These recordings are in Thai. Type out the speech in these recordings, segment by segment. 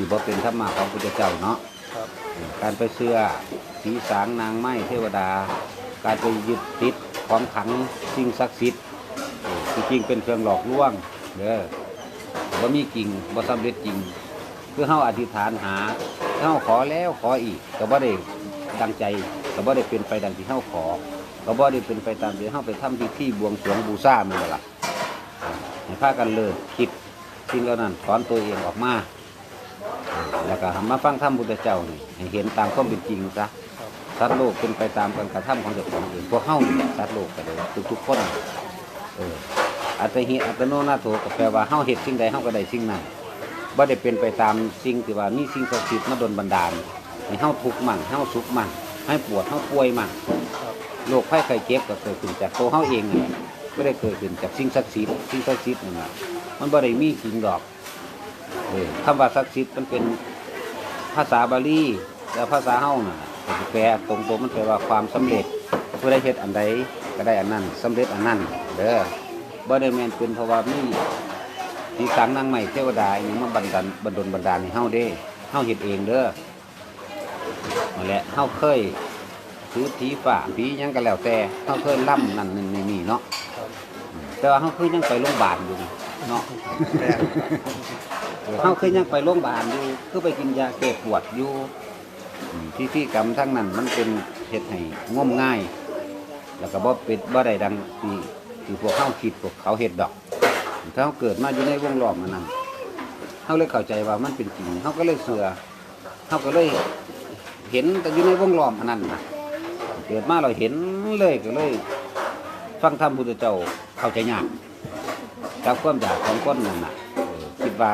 สิบ่เป็นธรรมะของพุทธเจ้าเนาะครับการไปเชื่อผีสางนางไม้เทวดา การไปยึดติดของขังสิ่งศักดิ์สิทธิ์เออที่จริงเป็นเครื่องหลอกลวงเด้อว่ามีจริงบ่สำเร็จจริงคือเฮาอธิษฐานหาเฮาขอแล้วขออีกก็บ่ได้ดังใจก็บ่ได้เป็นไปดังที่เฮาขอก็บ่ได้เป็นไปตามที่เฮาไปทำพิธีบวงสรวงบูชาแม่นบ่ล่ะให้พากันเลิกคิดสิ่งเหล่านั้นถอนตัวเองออกมา แล้วก็หันมาฟังธรรมพุทธเจ้านี่ให้เห็นตามความเป็นจริงซะสัตว์โลกเป็นไปตามการกระทำของเจ้าของเองพวกเฮานี่แหละสัตว์โลกก็เลยทุกๆคนเอออัตหิอัตโนนาโถก็แปลว่าเฮาเฮ็ดสิ่งใดเฮาก็ได้สิ่งนั้นบ่ได้เป็นไปตามสิ่งที่ว่ามีสิ่งศักดิ์สิทธิ์มาดลบันดาลให้เฮาทุกข์มั่งให้เฮาสุขมั่งให้ปวดเฮาป่วยมั่งโรคภัยไข้เจ็บก็เกิดขึ้นจากตัวเฮาเองนี่ไม่ได้เกิดขึ้นจากสิ่งศักดิ์สิทธิ์สิ่งศักดิ์สิทธิ์นั่นแหละมันบ่ได้มีจริงดอก คำว่าศักดิ์สิทธิ์มันเป็นภาษาบาลีแล้วภาษาเฮาน่ะแปลตรงๆมันแปลว่าความสำเร็จผู้ใดเฮ็ดอันใดก็ได้อันนั้นสำเร็จอันนั้นเด้อบ่ได้แม่นเป็นเพราะว่ามีที่สังนางใหม่เทวดาอหยังมาบันดาลบันดลบันดาลให้เฮาเด้เฮาเฮ็ดเองเด้อนั่นแหละเฮาเคยถือผีฝ่าผียังก็แล้วแต่เขาเคยล่ำนั่นนี่นี่นี่เนาะแต่ว่าเขาเคยยังไปโรงพยาบาลอยู่ เนาะแม่เขาเคยยังไปโรงพยาบาลอยู่คือไปกินยาแก้ปวดอยู่อืมพิธีกรรมทั้งนั้นมันเป็นเฮ็ดให้งมง่าย แล้วก็บ่เป็นบ่ได้ดังที่ที่พวกเขาคิดพวกเขาเฮ็ดดอกถ้าเขาเกิดมาอยู่ในวงล้อมอันนั้นเขาเลยเข้าใจว่ามันเป็นจริงเขาก็เลยเสือเขาก็เลยเห็นแต่อยู่ในวงล้อมอันนั้นนะเกิดมาเราเห็นเลยก็เลย ฟังธรรมพุทธเจ้าเข้าใจยาก กับความอยากของคนนั่นน่ะเออคิดว่า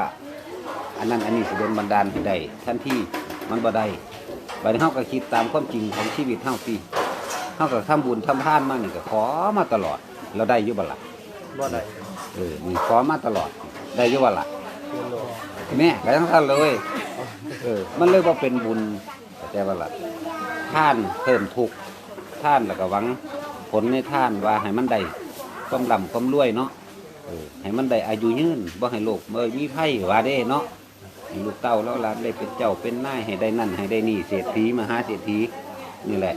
อันนั้นอันนี้สิโดนบันดาลให้ได้ทันทีมันบ่ได้บัดนี้เฮาก็คิดตามความจริงของชีวิตเฮาสิเฮาก็ทำบุญทำทานมานี่ก็ขอมาตลอด เราได้อยู่บ่ล่ะบ่ได้เออนี่ขอมาตลอด ได้อยู่บ่ล่ะเรียนรู้แม่ก็ทั้งท่านเลย เออ มันเลยว่าเป็นบุญเข้าใจบ่ล่ะท่านเพิ่มทุกข์ท่านแล้วก็หวังผลในท่านว่าให้มันได้ความร่ำความรวยเนาะเออ ให้มันได้อายุยืนบ่ให้โลกบ่มีไผว่าเด้เนาะให้ลูกเต้าแล้วหลานได้เป็นเจ้าเป็นนายให้ได้นั่นให้ได้นี่เศรษฐีมหาเศรษฐีนี่แหละ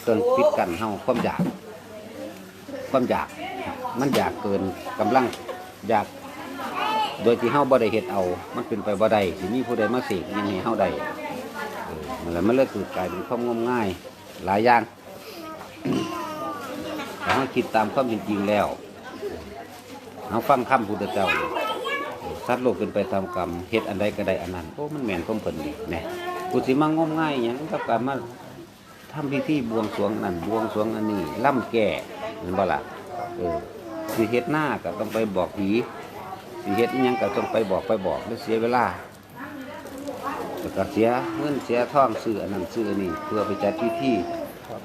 เครื่องปิดกันเฮาความอยาก ความอยาก มันอยากเกินกำลังอยาก โดยที่เฮาบ่ได้เฮ็ดเอา มันเป็นไปบ่ได้สิมีผู้ใดมาเสกยังให้เฮาได้เออนั่นแหละมันเลยคือกลายเป็นความงมง่าย หลายอย่างถ้าเราคิดตามความเป็นจริงแล้ว เราฟังคำพุทธเจ้าสัตว์โลกเป็นไปตามกรรมเฮ็ดอันใดก็ได้อันนั้นโอ้มันแม่นความเพิ่นนี่แหน่กูสิมางมง่ายหยังกับการมาทำพิธีบวงสรวงนั่นบวงสรวงอันนี้ล่ำแก่เห็นบ่ล่ะเออสิเฮ็ดหน้าก็ต้องไปบอกผีสิเฮ็ดยังก็ต้องไปบอกไปบอกแล้วเสียเวลาแล้วก็เสียเงินเสียท่องซื้ออันนั้นซื้ออันนี้เพื่อไปจัดพิธีครับ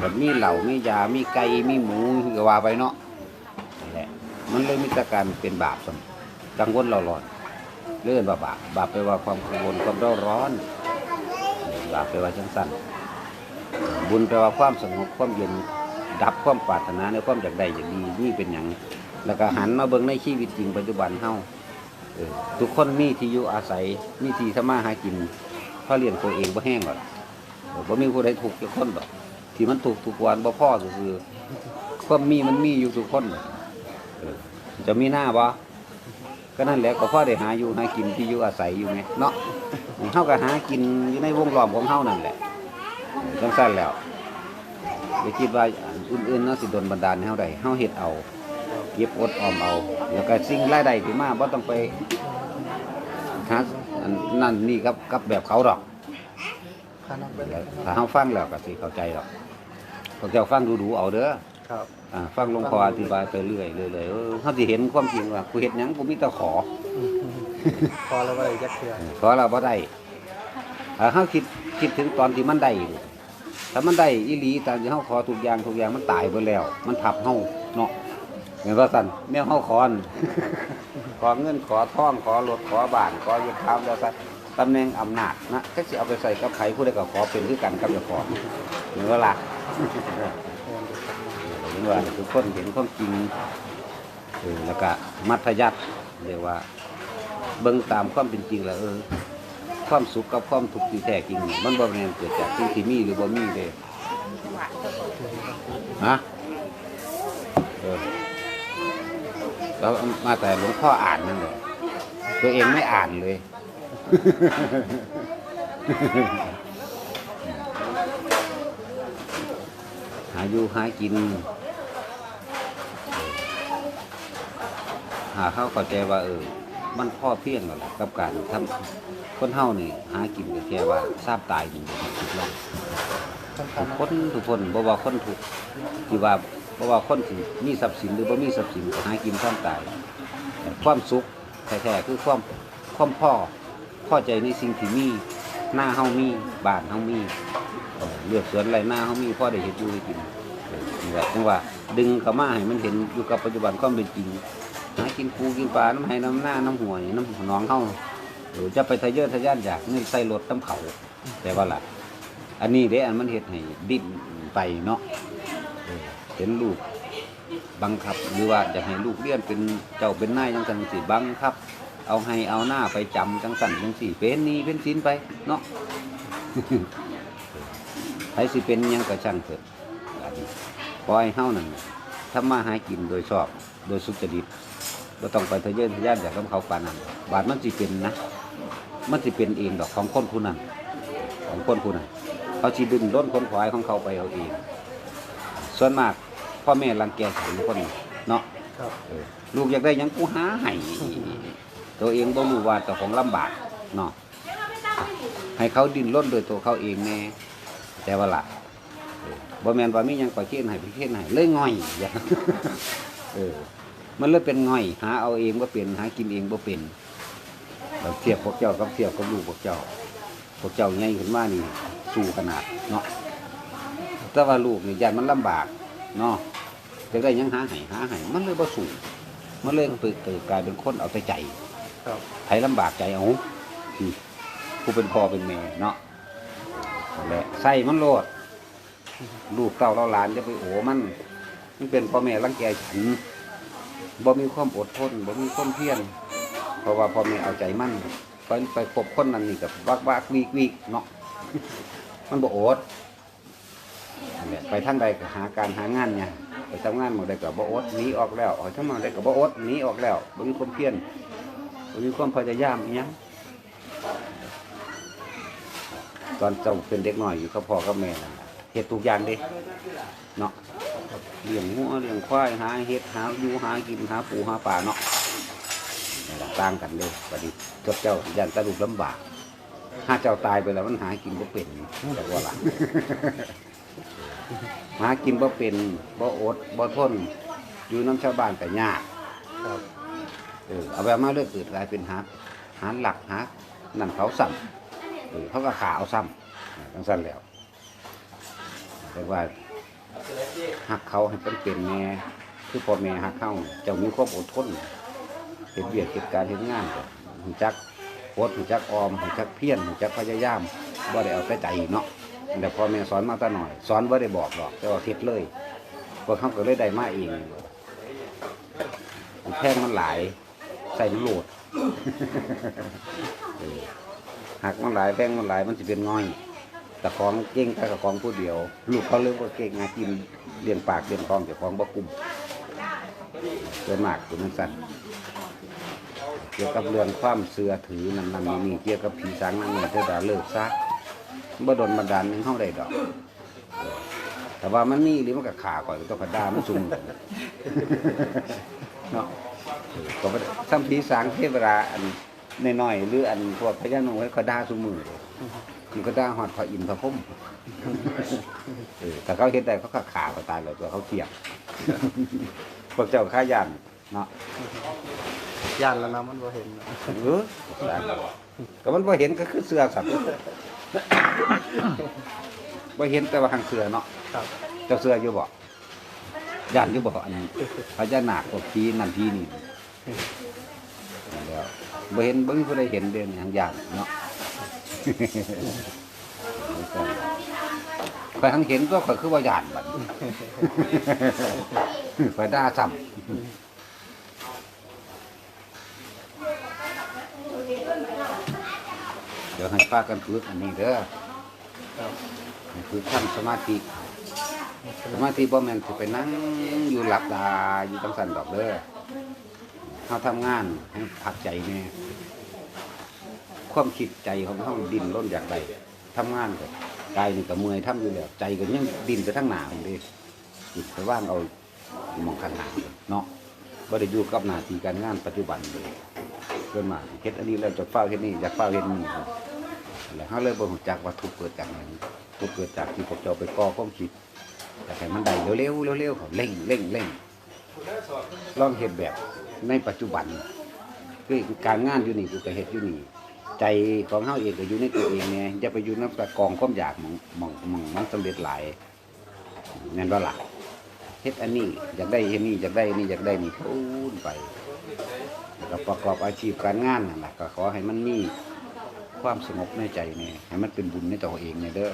แบบมีเหล่ามียามีไก่มีหมูก็ว่าไปเนาะ มันเลยมีแต่การเป็นบาปสมกังวลเราร้อนเลื่อนว่าบาปบาปไปว่าความกังวลความเร่าร้อนบาปไปว่าจังสั้นบุญไปว่าความสงบความเย็นดับความปรารถนาในความอยากได้อย่างดีนี่เป็นอย่างแล้วก็หันมาเบิ่งในชีวิตจริงปัจจุบันเฮาทุกคนมีที่อยู่อาศัยมีที่ทำมาหากินพราะเลี้ยงตัวเองบ่แห้งหรอกบ่มีผู้ใดถูกข์จักคนดอกที่มันถูกทุกวันบ่พ่อก็คือความมีมันมีอยู่ทุกคนเออ จะมีหน้าบ่ก็นั่นแหละก็พ่อได้หาอยู่หากินที่อยู่อาศัยอยู่ไงเนาะเฮาก็หากินอยู่ในวงล้อมของเฮานั่นแหละเออจังซั่นแล้วอย่าคิดว่าอันอื่นๆเนาะสิโดนบันดาลให้เฮาได้เฮาเฮ็ดเอาเก็บอดออมเอาแล้วก็สิ่งรายได้ที่มาบ่ต้องไปหาอันนั่นนี่กับกับแบบเขาดอกพานักไปถ้าเฮาฟังแล้วก็สิเข้าใจดอกพวกเจ้าฟังดูๆเอาเด้อ ครับอ่าฟังหลวงพ่ออธิบายไปเรื่อยๆเลยๆเออเขาสิเห็นความจริงว่ากูเห็นหยังกูมีแต่ขอ พอแล้วว่าได้จักเทื่อขอเราบ่ได้ถ้าเขาคิดคิดถึงตอนที่มันได้อยู่ถ้ามันได้อีหลีตามที่เขาขอทุกอย่างทุกอย่างมันตายไปแล้ว มันทับเฮาเนาะเห็นว่าสันแนวเฮาขอน ขอเงินขอทองขอรถขอบ้านขอยึดทามแล้วสันตำแหน่งอำนาจนะก็สิเอาไปใส่กับใครผู้ใดก็ขอเป็นคือกันกับเจ้าของเห็นว่าล่ะเห็นว่าทุกคนเห็นความจริงเออแล้วก็มัธยัติเรียกว่า เบิ่งตามความเป็นจริงแล้วเออ ความสุขกับความทุกข์ที่แท้จริง มันบ่แม่นเกิดจากสิ่งที่มีหรือบ่มีเด้ฮะเออแล้วมาแต่หลวงพ่ออ่านนั่นแหละตัวเองไม่อ่านเลย หาอยู่หากิน หาเข้าเข้าใจว่าเออ มันพ่อเพียงแล้วล่ะกับการทำคนเฮานี่หากินก็แค่ว่าทราบตายนี่ทุกอย่างท่านทุกทำคนทุกคนบ่ว่าคนทุกข์ที่ว่าบ่ว่าคนสิมีทรัพย์สินหรือบ่มีทรัพย์สินก็หากินทราบตายแต่ความสุขแท้ๆคือความความพ่อพอใจในสิ่งที่มีหน้าเฮามีบ้านเฮามีเอ่อเลือกสวนไรหน้าเฮามีพ่อได้เฮ็ดอยู่ได้กินเออนี่แหละจังว่าดึงเข้ามาให้มันเห็นอยู่กับปัจจุบันความเป็นจริง หากินปูกินปลาน้ำไห้น้ำหน้าน้ำหัวยน้ำหนองเข้าหรือจะไปทะเยอทะยานอยากนี่ใส่รถน้ำเขาแต่ว่าล่ะ อันนี้เด้อันมันเฮ็ดให้ดิ้นไปเนาะเห็นลูกบังคับหรือว่าจะให้ลูกเรียนเป็นเจ้าเป็นนายจังสันสิบังคับ เอาให้เอาหน้าไปจำจังสันจังสี่เป็นนี้เป็นสินไปเนาะใครสิเป็นยังกระช่งเถอะปล่อยเฮานั่นทำมาหากินโดยชอบโดยสุจริต เราต้องไปทะเยอทะยานจากน้ำเขาปานนั้นบาดมันสิเป็นนะ มันสิเป็นเองดอกของคนผู้นั้นของคนผู้นั้นเขาชีดึงด้นคนควายของเขาไปเอาเอง ส่วนมากพ่อแม่รังแกฉันคนเนาะครับเออลูกอยากได้หยังกูหาให้ตัวเองบ่รู้ว่าเจ้าของลำบากเนาะให้เขาดิ้นรนโดยตัวเขาเองแน่แต่ว่าล่ะเออบ่แม่นว่ามีหยังก็เขียนให้ไปเขียนให้เลยง่อยอย่างเออ มันเลยเป็นง่อย หาเอาเองบ่เป็นหากินเองบ่เป็นเราเทียบพวกเจ้ากับเทียบกับลูกพวกเจ้า พวกเจ้าใหญ่ขึ้นมานี่สู้ขนาดเนาะแต่ว่าลูกนี่ยันมันลำบากเนาะจะได้หยังหาให้หาให้มันเลยบ่สู้มันเลยเปิดเกิดกลายเป็นคนเอาแต่ใจครับใครลำบากใจเอาอืมผู้เป็นพ่อเป็นแม่เนาะนั่นแหละใส่มันโลดลูกเต้าเราหลานจะไปโอ้มันมันเป็นพ่อแม่รังแกฉัน บ่มีความอดทนบ่มีความเพียรเพราะว่าพ่อแม่เอาใจมั่นไปไปพบคนนั้นนี่กับวักวักวีกวีกเนาะมันบ่อดไปทางใดก็หาการหางานไงไปทำงานหมดใดก็บ่อดหนีออกแล้วออกทำงานใดก็บ่อดหนีออกแล้วบ่มีความเพียรบ่มีความพยายามอีหยังตอนเจ้าเป็นเด็กหน้อยอยู่กับพ่อกับแม่เฮ็ดทุกอย่างด้เนาะ เลี้ยงหัวเลี้ยงควายหาเฮ็ดหาอยู่หากินหาปูหาปลาเนาะนี่ล่ะต่างกันเลยบัดนี้กับเจ้าย่านตะลุกลำบากถ้าเจ้าตายไปแล้วมันหากินบ่เป็นแต่ว่าล่ะหากินบ่เป็นบ่อดบ่ทนอยู่น้ำชาวบ้านแต่ยากครับเออเอาแบบมาเลือกเกิดกลายเป็นหาหาหลักหานั่นเขาซ้ำเออเขาก็ขาเอาซ้ำทั้งสั้นแล้วแต่ว่า หักเขาให้เป็นเป็นแม่คือพ่อแม่หักเข้าเจ้ามีความอดทนเห็นเบียดเหตุการณ์เห็นงานก็หูจักโคตรหูจักออมหูจักเพี้ยนหูจักพยายามว่าได้เอาแต่ใจเนาะแต่พ่อแม่สอนมาแตหน่อย สอนว่าได้บอกหรอกแต่ว่าเฮ็ดเลยพวกเขาก็เลยได้มาเองแท่งมันหลายใส่มันโหลดหักมันหลายแท่งมันหลายมันจะเป็นง่อยแต่ของเก่งแต่กับของผู้เดียว ลูกเขาเริ่มว่าเก่งงากิน เลี้ยงปากเลี้ยงท้องแต่ของบ่กุมเกินมากคุณนั่นสั่นเกี่ยวกับเรื่องความเสือถือนั่นนั่นนี่เกี่ยวกับผีสางนั่นนี่เจ้าดาเลิกซะบ่โดนบันดาลหนึงเฮาได้ดอก แต่ว่ามันมีหรือมันก็ขาก่อนต้องกระดามันซุ่มเนาะก็บ่ได้ซ้ำผีสางเทวดาอันน้อยๆหรืออันพวกพญานาคก็ด่าซุ่มมือ มันก็ได้หอดพระอินทร์พระพุ่มเออแต่เขาเห็นได้เขาขาขาเขาตายเลยตัวเขาเทียบพวกเจ้าข้ายันเนาะย่านแล้วนะมันบ่เห็นนะเออก็มันพอเห็นก็คือเสือสัตว์พอเห็นแต่ว่าหางเสือเนาะครับเจ้าเสืออยู่บ่ย่านอยู่บ่อันพญานาคกับพีนั่นพีนี่นั่นแล้วบ่เห็นบ่มีผู้ใดเห็นเด่นหางย่านเนาะ ข่อยหังเห็นก็ข่อยคือว่ายานบัดข่อยด่าซ้ำเดี๋ยวให้พากันฝึกอันนี้เด้อฝึกทำสมาธิสมาธิบ่แม่นสิไปนั่งอยู่หลับตาอยู่จังซั่นดอกเด้อเฮาทำงานให้พักใจแน่ ความคิดใจของเฮาดิ้นรนอยากได้ทำงานก็กายนี่ก็เมื่อทำอยู่แล้วใจก็ยังดินไปทางหน้าพุ่นเด้จิตไปว่างเอามองข้างหน้าเนาะบ่ได้อยู่กับหน้าที่การงานปัจจุบันเลยเพิ่นมาเฮ็ดอันนี้แล้วจะเฝ้าเฮ็ดนี่อยากเฝ้าเฮ็ดนี่แล้วเฮาเลยบ่รู้จักว่าทุกเกิดจากหยังทุกเกิดจากที่พวกเจ้าไปก่อความคิดแต่ให้มันได้เร็วๆเร็วๆเขาเร่งเร่งเร่งลองเห็นแบบในปัจจุบันคือการงานอยู่นี่กูก็เฮ็ดอยู่นี่ ใจของเฮาเองก็อยู่ในตัวเองเนี่ยอย่าไปอยู่ในตะกองความอยากมองมองมองมันสำเร็จหลายแม่นบ่าล่ะเฮ็ดอันนี้อยากได้เฮ็ดนี่อยากได้นี่อยากได้นี่พูนไปแล้วก็ประกอบอาชีพการงานนั่นแหละก็ขอให้มันมีความสงบในใจเนี่ยให้มันเป็นบุญในตัวเองเนี่ยเด้อ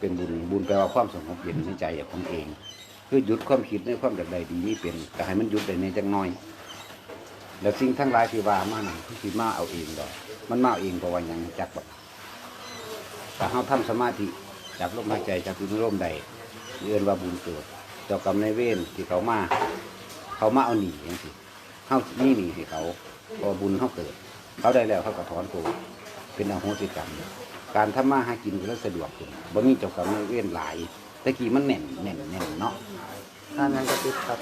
เป็นบุญบุญแปลว่าความสงบเย็นในใจของเอง คือหยุดความคิดในความอยากใดดีนี่เป็นแต่ให้มันหยุดได้ในจังน้อย แล้วสิ่งทั้งหลายที่ว่ามานั่นคือสิมาเอาเองดอกมันมาเอาเองเพราะว่าหยังจักแบบแต่เฮาทำสมาธิจากลมหายใจจากลมลมใดเรียนว่าบุญเกิดเจ้ากรรมนายเวรที่เขามาเขามาเอาหนีอย่างสิเฮานี่หนีสิเขาพอบุญเฮาเกิด เขาได้แล้วเขาก็ถอนตัวเป็นอโหสิกรรม การทำมาหากินก็เลยสะดวกขึ้นบ่มีเจ้ากรรมนายเวรหลายแตะกี้มันแน่นแน่นแน่นเนาะถ้ายังกระติดขัด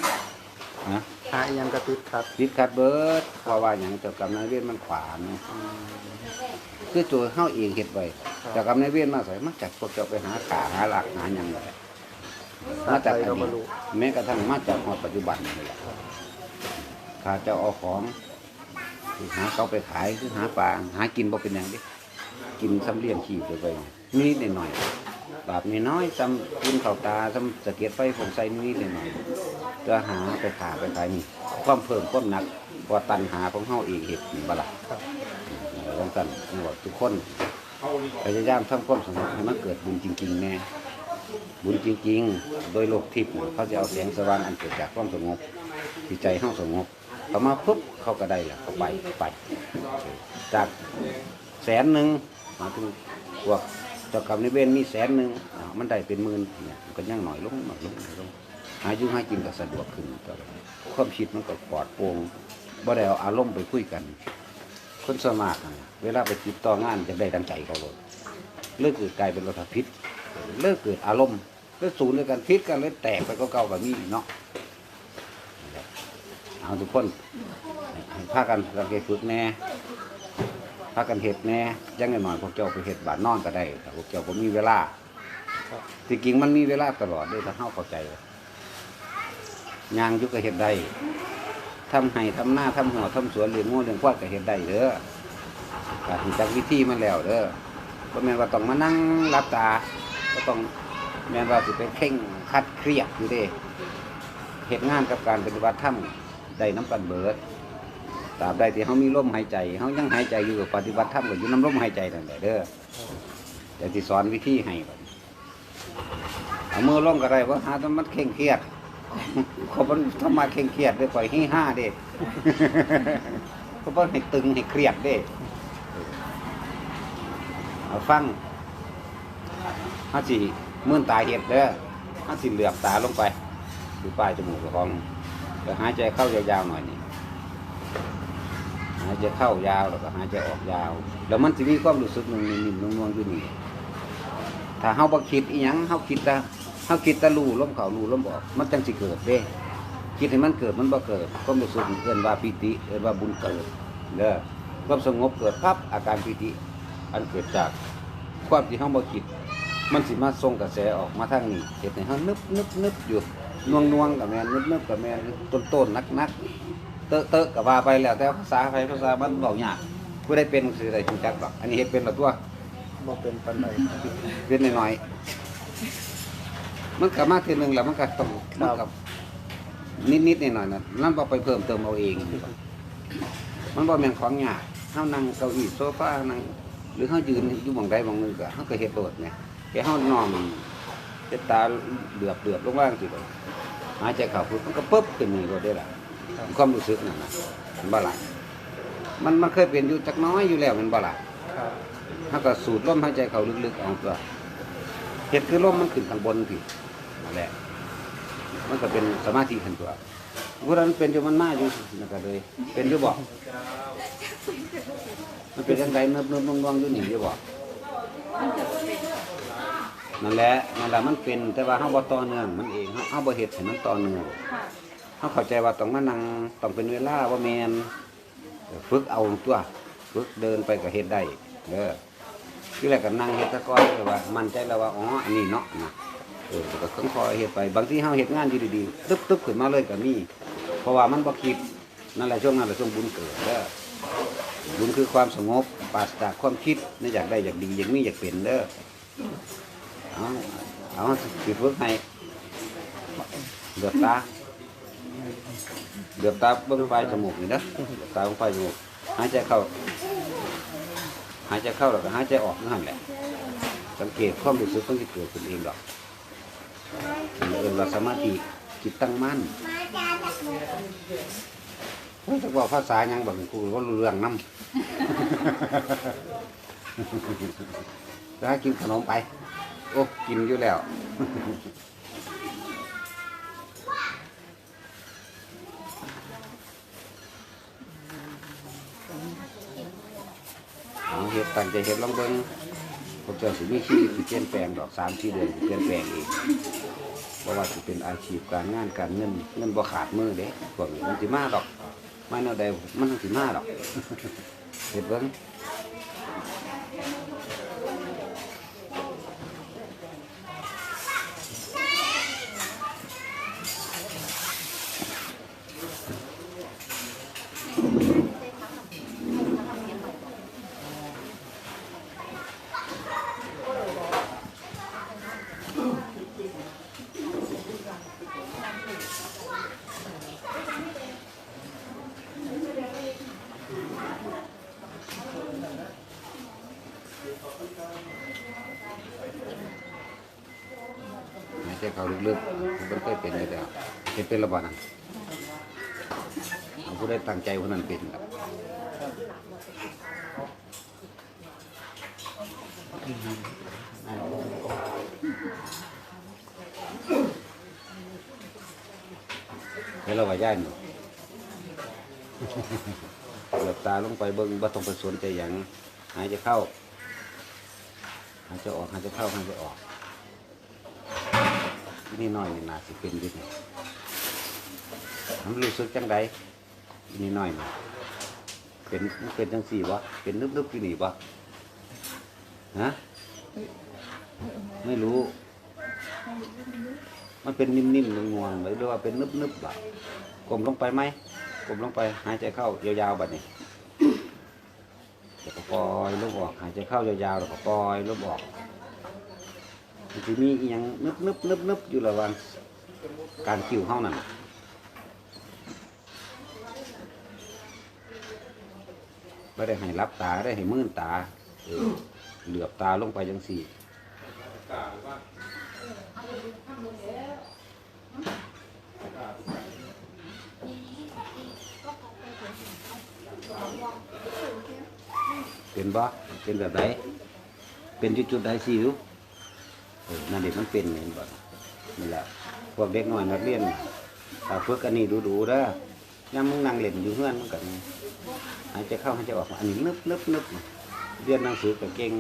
นะ ถ้ายังกระติดขัดติดขัดเบิดเพราะว่าอย่างเจ้ากรรมนายเวรมันขวางอืมคือตัวเฮาเองเฮ็ดไว้เจ้ากรรมนายเวรมาใส่มาจากพวกเจ้าไปหาขาหาหลักหาหยังไงมาจากอเราดีก็ตรู้แม้กระทั่งมาจากฮอดปัจจุบันนี่แหละข้าเจ้าเอาของคือหาเขาไปขายคือหาปลาหากินบ่เป็นหยังเดิกินซ้ำเลี้ยงชีพไปๆนิดๆหน่อยๆบาปน้อยๆซ้ำกินข้าวตาซ้ำสะเก็ดไฟผงใส่นิดๆหน่อยๆ จะหาไปขาไปขายนี่ความเพิ่มความหนักพราะว่าตัณหาของเฮาเองเฮ็ดนี่บ่ล่ะครับดังนั้นนี่ว่าทุกคนพยายามทำความสงบให้มันเกิดบุญจริงๆแน่บุญจริง ๆ โดยโลกทิพย์เขาจะเอาแสงสว่างอันเกิดจากความสงบที่ใจเฮาสงบเขามาปุ๊บเขาก็ได้ล้วเขาไปไป จากแสนหนึ่งมาถึงพวกเจ้ากรรมในายเวรมีแสนหนึ่งมันได้เป็นหมื่นเนี่ยมันก็ยังหน่อยลงหน่อยลงหน่อยลงหาอยู่หากินก็สะดวกขึ้นต่อไปความคิดมันก็ปลอดโปร่งบ่ได้เอาอารมณ์ไปคุยกัน คนสมากน่ะเวลาไปติดต่องานจะได้ดังใจเขาเลยเลิกเกิดกลายเป็นรถพิษเลิกเกิดอารมณ์เลิกศูนย์ด้วยกันพิษกันเลยแตกไปก็เก่าแบบนี้เนาะเอาทุกคนพากันสังเกตฝึกแน่พากันเห็ดแน่ยังไงหน่อยพวกเจ้าไปเห็ดบาดนอนก็ได้แต่พวกเจ้าผมมีเวลาที่จริงมันมีเวลาตลอดเลยถ้าเข้าเข้าใจ ยางยุกก็เห็ดได้ทำให้ทำหน้าทำหัวทำสวนเลี้ยงงูเลี้ยงควายก็เฮ็ดได้เด้อก็รู้จักวิธีมันแล้วเด้อบ่แม่นว่าต้องมานั่งรับตา ก็ต้องแม่นว่าสิไปเข่งคัดเครียดอยู่เด้เฮ็ดงานกับการปฏิบัติธรรมได้น้ำกันเบิดตราบใดที่เฮามีลมหายใจเฮายังหายใจอยู่กับปฏิบัติธรรมก็อยู่น้ำลมหายใจนั่นแหละเด้อเดี๋ยวสิสอนวิธีให้เอามือลงก็ได้ว่าหาต้องมันเคร่งเครียด เขาเป็นทำมาเคร่งเครียดด้วยปล่อยให้ห้าเด้เขาเป็นให้ตึงให้เครียดเด้เอาฟังห้าสิมื่นตาเห็ดเด้อห้าสิเหลือบตาลงไปดูปลายจมูกของเดี๋ยวหายใจเข้ายาวๆหน่อยนี่หายใจเข้ายาวแล้วก็หายใจออกยาว แล้วมันจะมีความรู้สึกนุ่มๆนิ่มๆนุ่มๆอยู่นี่ถ้าเฮาบ่คิดอีหยังเฮาคิดแต่ เฮาคิดแต่รู้ลมเข้ารู้ลมออก มันจังสิเกิดเด้คิดให้มันเกิดมันบ่เกิดความรู้สึกเอิ้นว่าปิติเอิ้นว่าบุญเกิดเด้อความสงบเกิดปั๊บอาการปิติ อันเกิดจากความที่เฮาบ่คิด มันสิมาส่งกระแสออกมาทางนี้เฮ็ดให้เฮานึบนึบนึบอยู่น่วงน่วงกับแม่นนึบนึบกับแม่นต้นต้นนักนักเตอะเตอะก็ว่าไปแล้วแต่ภาษาไทยภาษามันเว้ายากผู้ใดเป็นสิได้รู้จักดอกอันนี้เฮ็ดเป็นและตัวบ่เป็นปันใดเว้นน้อยๆ มันกลับมาทีหนึ่งแล้วมันก็ต้องมันกับนิดๆหน่อยๆนะนั่นบ่ไปเพิ่มเติมเอาเอง มันบ่แม่นของยากเฮานั่งเก้าอี้โซฟานั่งหรือเฮายืนอยู่หม่องใดหม่องหนึงก็เฮาก็เฮ็ดโดดไงแค่เฮานอนเฮ็ดตาเหลือบเหลือบลงว่างสิบ่หายใจเข้าปุ๊บมันก็ปึ๊บขึ้นนี่ก็ได้ล่ะความรู้สึกนั่นน่ะมันบ่ล่ะมันมันเคยเป็นอยู่จักน้อยอยู่แล้วแมันบ่ล่ะครับถ้าก็สูดลมหายใจเข้าลึกๆเอาตัวเฮ็ดคือลมมันขึ้นข้างบนพี่นั่น แหละ มันก็เป็นสมาธิขึ้นตัวเพราะนั้นเป็นอยู่มันมาอยู่นั่นก็เลย เป็นอยู่บ่มันเป็นจังไดเนิบๆน่วงๆอยู่นี่อยู่บ่นั่นแหละนั่นแหละมันเป็นแต่ว่าเฮาบ่ต่อเนื่องมันเองเฮาเฮาบ่เฮ็ดให้มันต่อเนื่องค่ะเขาเข้าใจว่าต้องมานั่งต้องเป็นเวลาว่าแมนฝึกเอาตัวฝึกเดินไปก็เฮ็ดได้เด้อที่แรกก็นั่งเฮ็ดตะก้อนเลยว่า มันใจแล้วว่าอ๋ออันนี้เนาะนะ เออก็ค่อยๆเฮ็ดไป บางทีเฮาเฮ็ดงานอยู่ดีๆตึ๊บๆขึ้นมาเลยก็มี เพราะว่ามันบ่คิดนั่นแหละช่วงนั้นแหละช่วงบุญเกิดเด้อบุญคือความสงบปราศจากความคิดนี่อยากได้อยากดีอยากมีอยากเป็นเด้อเอาเอาสิฝึกให้เดือดตาเดือบตาเบิ้งปลายจมูกนี่นะเดือบตาเบิ้งปลายจมูกหายใจเข้าหายใจเข้าแล้วก็หายใจออกนั่นแหละสังเกตความรู้สึกมันจะเกิดขึ้นเองดอก เอินว่าสมาธิจิตตั้งมั่นเฮ้ยถ้าบอกภาษายังแบบกูก็รู้เรื่องน้ำแล้วกินขนมไป โอ้ กินอยู่แล้วเอาเฮ็ดตั้งใจเฮ็ดลองเบิ่งผมเจอสิมีชีวิตสิเปลี่ยนแปลงดอกสามสี่เดือนเปลี่ยนแปลงเอง เพราะว่าสิเป็นอาชีพการงานการเงินเงินบ่ขาดมือเด้พวกนี้มันสิมาดอกมาแนวใดมันสิมาดอกเห็นเบิ่ง หายใจเขาลึกๆมันเคยเป็นอยู่แล้วเฮ็ดเป็นระบาดนั้นเอาผู้ใดตั้งใจคนนั้นเป็นครับให้เราว่าย่านอยู่หลือบตาลงไปเบิ่งบ่ต้องไปสนใจหยังหายใจเข้าหายใจออกหายใจเข้าหายใจออก นี่น้อยนี่นาสิเป็นอยิ่นี่มันรู้สึกจังใดนี่น้อยนี่เป็นมันเป็นจังสี่วะเป็นนึบๆอยู่นี่วะฮะไม่รู้ มันเป็นนิ่มๆงวงๆหรือว่าเป็นนึบๆบ่ะกลมลงไปไหมกลมลงไปหายใจเข้ายาวๆแบบนี้แล้วก็ปล่อยลมออกหายใจเข้ายาวๆแล้วก็ปล่อยลมออก จะมีอหยังนึบนึบนึบนึบอยู่ระหว่างการคิวเฮานั่นไม่ได้ให้รับตาได้ให้มื่นตาเออเหลือบตาลงไปจังสี่เป็นบ่เป็นแบบไหนเป็นจุดจุดๆใดสิว เออนั่นเด็กมันเป็นเห็นบ่นี่แหละพวกเด็กน้อยนักเรียนถ้าฝึกอันนี้ดูๆเด้อย่ามึงนั่งเล่นอยู่เฮือนมันก็หายใจเข้าหายใจออกอันนี้นึบนึบนึบเรียนหนังสือก็เก่ง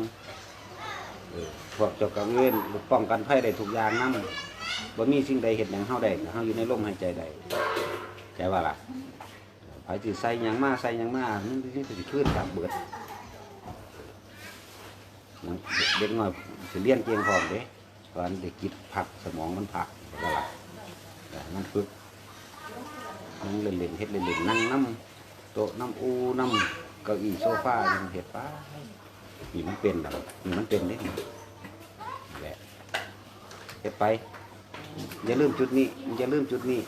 พวกเจ้ากับเวรป้องกันภัยได้ทุกอย่างนํบ่มีสิ่งใดเห็นหยังเฮาได้เฮาอยู่ในลมหายใจได้ใจว่าล่ะไผสิใส่หยังมาใส่หยังมามันสิขึ้นตามเบิดเด็กน้อยสิเรียนเก่งพร้อมเด้ ตอนเด็กกิดพักสมองมันพักก็หลับมันฝึกนั่งเล่นๆเฮ็ดเล่นๆนั่งน้ำโต๊ะน้ำอูน้ำเก้าอี้โซฟาเฮ็ดไปนี่มันเป็นดอกนี่มันเป็นเนี่ยแหละเฮ็ดไป อย่าลืมจุดนี้ อย่าลืมจุดนี้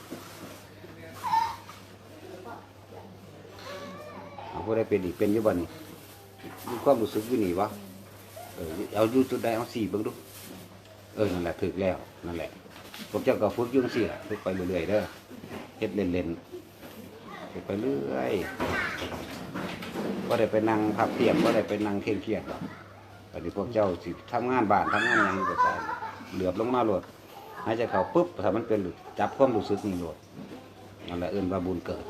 เอาผู้ใดเป็นอีกเป็นอยู่บ่นี่มีความรู้สึกอยู่นี่วะเออเอาอยู่จุดใดเอาสี่เบิ่งดู เออนั่นแหละถึกแล้วนั่นแหละพวกเจ้าก็ฝึกยุ่จั่งสี่แหละฝึกไปเรื่อยๆเด้อเฮ็ดเล่นๆฝึกไปเรื่อยว่าได้ไปนั่งพับเพียบว่าได้ไปนั่งเคร่งเครียดหรอกตอนนี้พวกเจ้าสิทำงานบ้านทำงานยังก็ตายเหลือบลงมาโหลดหายใจเข้าปุ๊บถ้ามันเป็นจับความรู้สึกนี่โหลดนั่นแหละเอิ้นว่าบุญเกิด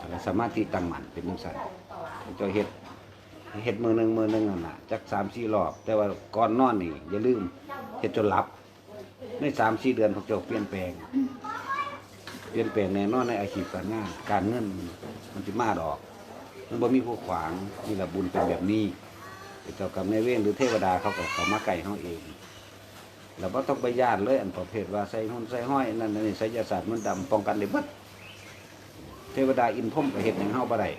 นั่นแหละสมาธิตั้งมั่นเป็นจังซั่นเจ้าเฮ็ด เฮ็ดมือหนึ่งมือหนึงนั่นน่ะจัก3-4รอบ แต่ว่าก่อนนอนนี่อย่าลืมเฮ็ดจนหลับ ใน3-4เดือนพวกเจ้าเปลี่ยนแปลง เปลี่ยนแปลงแน่นอนในอาชีพการงานการเงินมันสิมาดอก มันบ่มีผู้ขวางนี่แหละบุญเป็นแบบนี้เจ้ากรรมนายเวรหรือเทวดาเขาก็เขามาไก่เฮาเองเราต้องไปญาติเลยอันประเภทว่าใส่หุ่นใส่ห้อยนั่นนี่ไสยศาสตร์มันดำป้องกันได้เบิดเทวดาอินพรหมก็เฮ็ดหยังเฮาบ่ได้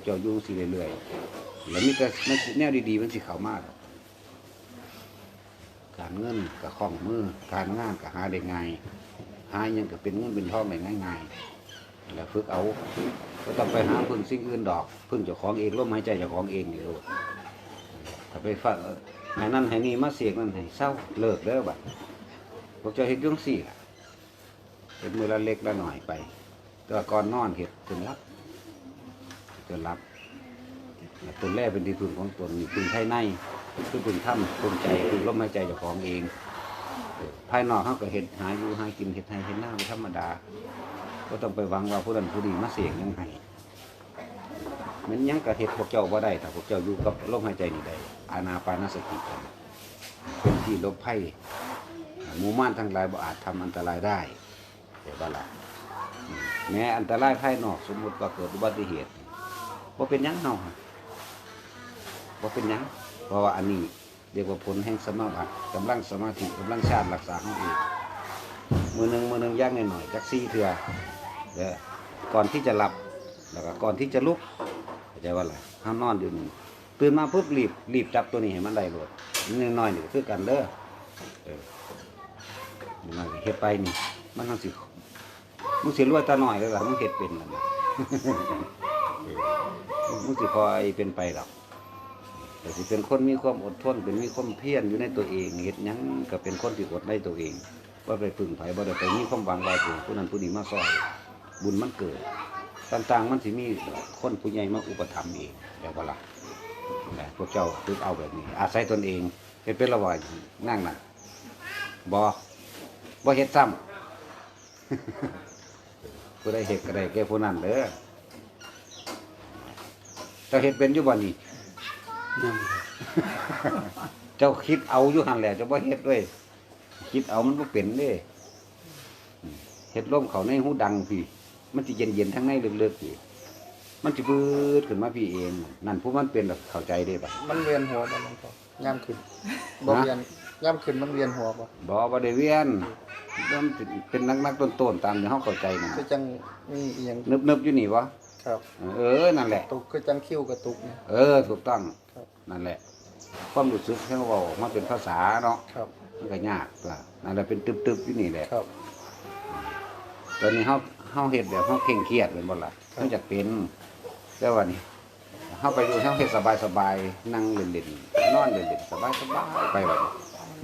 กเจ้าอยู่สิเรื่อยๆแล้วมีแต่แนวดีๆมันสิเข้ามากการเงินก็คล่องมือการงานก็หาได้ง่ายหายังก็เป็นเงินเป็นทองได้ง่ายๆแล้วฝึกเอาก็ต้องไปหาพึ่งสิ่งอื่นดอก พึ่งเจ้าของเองลมหายใจเจ้าของเองนี่โลดถ้าไปฟังเออให้นั่นให้นี่มาเสียกนั่นให้เศร้าเลิกเด้อบัดพวกเจ้าเฮ็ดอยุ่จั่งสี่เฮ็ดมือละเล็กละหน่อยไปแต่ก่อนนอนเฮ็ดจนรับ จนรับตัวแรกเป็นที่พึ่งของตนนี่พึ่งภายในคือพึ่งถ้ำพึ่งใจพึ่งลมหายใจเจ้าของเอง ภายนอกเขาก็เห็ดหาอยู่หากินเห็ดไทยเห็ดหน้าเป็นธรรมดา ก็ต้องไปหวังว่าผู้นั้นผู้นี้มาเสียงยังไงมันยังกระเห็ดพวกเจ้าว่าได้ถ้าพวกเจ้าอยู่กับลมหายใจนี่ได้อานาปานสติเป็นที่ลบไพ่หมูม่านทั้งหลายบ่อาจทำอันตรายได้เดี๋ยวว่าละแม้อันตรายภายนอกสมมุติว่าเกิดอุบัติเหตุ ว่าเป็นยังเนาะว่าเป็นยังเพราะว่าอันนี้เรียกว่าผลแห่งสมาธิกำลังสมาธิกำลังชาติรักษาของเองมือหนึ่งมือหนึ่งย่างหน่อยๆจักซี่เถื่อเด้อก่อนที่จะหลับแล้วก็ก่อนที่จะลุกเข้าใจว่าอะไรห้ามนอนอยู่นี่ตื่นมาปุ๊บรีบรีบจับตัวนี้ให้มันได้โลดนิดหน่อยนี่คือกันเด้อเออมันเฮ็ดไปนี่ มันต้องสิมึงสิรวยตาหน่อยเลยล่ะมึงเฮ็ดเป็นนั่ มึงสิคอยเป็นไปหรอกแต่สิเป็นคนมีความอดทนเป็นมีความเพียรอยู่ในตัวเองเฮ็ดยังก็เป็นคนที่อดในตัวเองว่าไปพึ่งไผบ่ได้ไปมีความหวังว่าผู้ผู้นั้นผู้นี้มาซอย บุญมันเกิด ต่างๆ มันสิมีคนผู้ใหญ่มาอุปถัมภ์เองแล้วก็ล่ะพวกเจ้าคือเอาแบบนี้ อาศัยตนเองเฮ็ดเป็นละว่านั่งน่ะบ่บ่เฮ็ดซ้ำผู้ใดเฮ็ดก็ได้แก่ผู้นั้นเด้อ เจ้าเฮ็ดเป็นอยู่บ่นี่ยังเจ้าคิดเอาอยู่หันแหละเจ้าบ่เฮ็ดด้วยคิดเอามันบ่เป็นเด้อืมเฮ็ดลมเขาในหูดังพี่ มันสิเย็นๆทั้งในลึกๆพี่มันสิบืดขึ้นมาพี่เอง นั่นผู้มันเป็นแบบเข้าใจได้ปะมันเวียนหัวบ่หลวงพ่อย่ำขึ้นบ่เวียนย่ำขึ้นมันเวียนหัวบ่บ่บ่ได้เวียนมันเป็นนักๆต้นๆตามที่เฮาเข้าใจนั่นคือจังมีอีหยังนึบๆอยู่นี่วะ ครับ เออ นั่นแหละ ตุกคือจังคิ้วกระตุกนี่เออ ถูกต้องครับ นั่นแหละ ความรู้สึกที่เขาเว้าออกมาเป็นภาษาเนาะครับ มันก็ยากตัวนั่นแหละเป็นตึบๆอยู่นี่แหละ ครับ ตอนนี้เฮาเฮาเฮ็ดแบบเฮาเคร่งเครียดเป็นบ่ล่ะครับมันจะเป็นแต่ว่านี่เฮาไปอยู่เฮาเฮ็ดสบายๆนั่งเล่นๆนอนเล่นๆสบายๆไปแบบนี้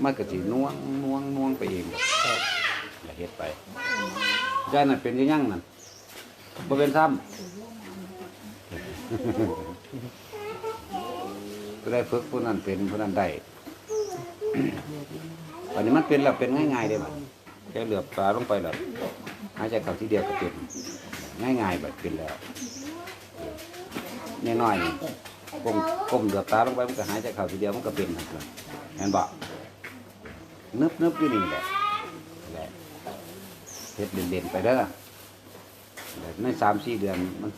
มันก็สิน่วงน่วงน่วงไปเองแบบครับแล้วเฮ็ดไปย่านนั่นเป็นยังนั่นบ่เป็นซ้ำ ก็ได้ฝึกผู้นั้นเป็นผู้นั้นได้ วันนี้มันเป็นแล้วเป็นง่ายๆได้บัดแค่เหลือบตาลงไปแล้วหายใจเข้าทีเดียวก็เป็นง่ายๆแบบเป็นแล้วน้อยๆก้มก้มเหลือบตาลงไปมันก็หายใจเข้าทีเดียวมันก็เป็นนั่นแหละเห็นบ่นึบนึบๆอยู่นี่แหละแหละเฮ็ดเด่นๆไปเด้อแล้วในสามสี่เดือนมัน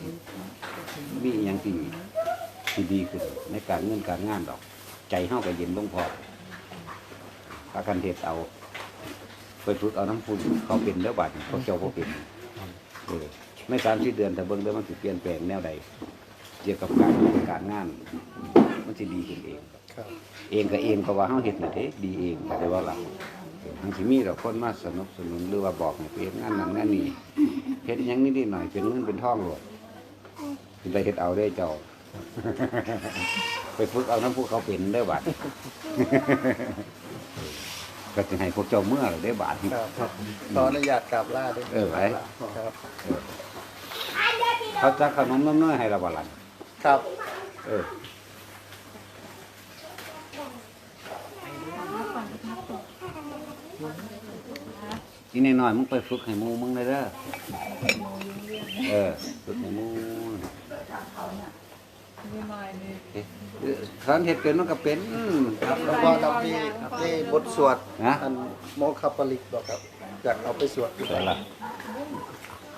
มีอหย่างที่ที่ดีขึ้นในการเงินการงานดอก ใจเฮาก็เย็นลงพอพากันเฮ็ดเอา ไปฝึกเอาน้ำฝุ่นเขาเป็นเด้อบาดนี้พวกเจ้าพวกเป็นเออในสามสี่เดือนแต่เบิ่งเด้อมันสิเปลี่ยนแปลงแนวใดเกี่ยวกับการการงาน มันสิดีขึ้นเองครับเองก็เองก็ว่าเฮาเฮ็ดน่ะเด้ดีเองก็ได้ว่าล่ะทางสิมีดอกคนมาสนับสนุนหรือว่าบอกให้ไปเฮ็ดงานนั้นงานนี้เฮ็ดหยังนิดๆหน่อยเป็นเงินเป็นทองโลดสิ ได้เฮ็ดเอาได้เจ้า ไปฝึกเอาน้ำผู้เขาเป็นเด้อบาด ก็จะให้พวกเจ้าเมื่อเลยได้บาดครับขออนุญาตกราบลาด้วยเออไปครับ เขาจักขนมน้ำเนยให้เราบ่ล่ะครับเอออีนี่หน่อยมึงไปฝึกให้หมูมึงเลยเด้อเออฝึกให้หมู ไม่ไม่นี่เอ๊ะคันเฮ็ดเป็นมันก็เป็นครับแล้วก็ครับมีมีบทสวดนะอันโมคาปลิกบอกครับอยากเอาไปสวดเดี๋ยวล่ะ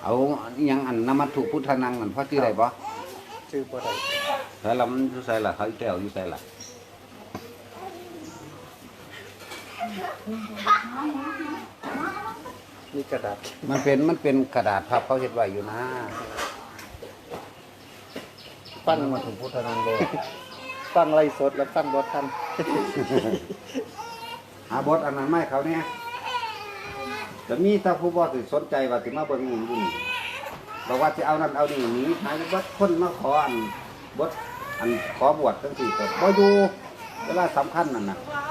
เอาอยังอันนมัตถุพุทธนังนั่นพอชื่อได้บ่ชื่อบ่ได้แล้วเรามันอยู่ไสล่ะเขาอีแก้วอยู่ไสล่ะมีกระดาษมันเป็นมันเป็นกระดาษพับเขาเฮ็ดไว้อยู่นะ ปั้นนมัตถุพุทธนังเลยปั้นไล่สดแล้วปั้นบ่ทันหาบทอันนั้นไม่เขาเนี่ยจะมีถ้าผู้บ่สิสนใจว่าสิมาเบิ่งนี่อยู่นี่บอกว่าสิเอานั่นเอานี่หนีหายบดคนมาขออันบทอันขอบวชจังซี่ก็บ่อยู่เวลาสำคัญนั่นน่ะว้าว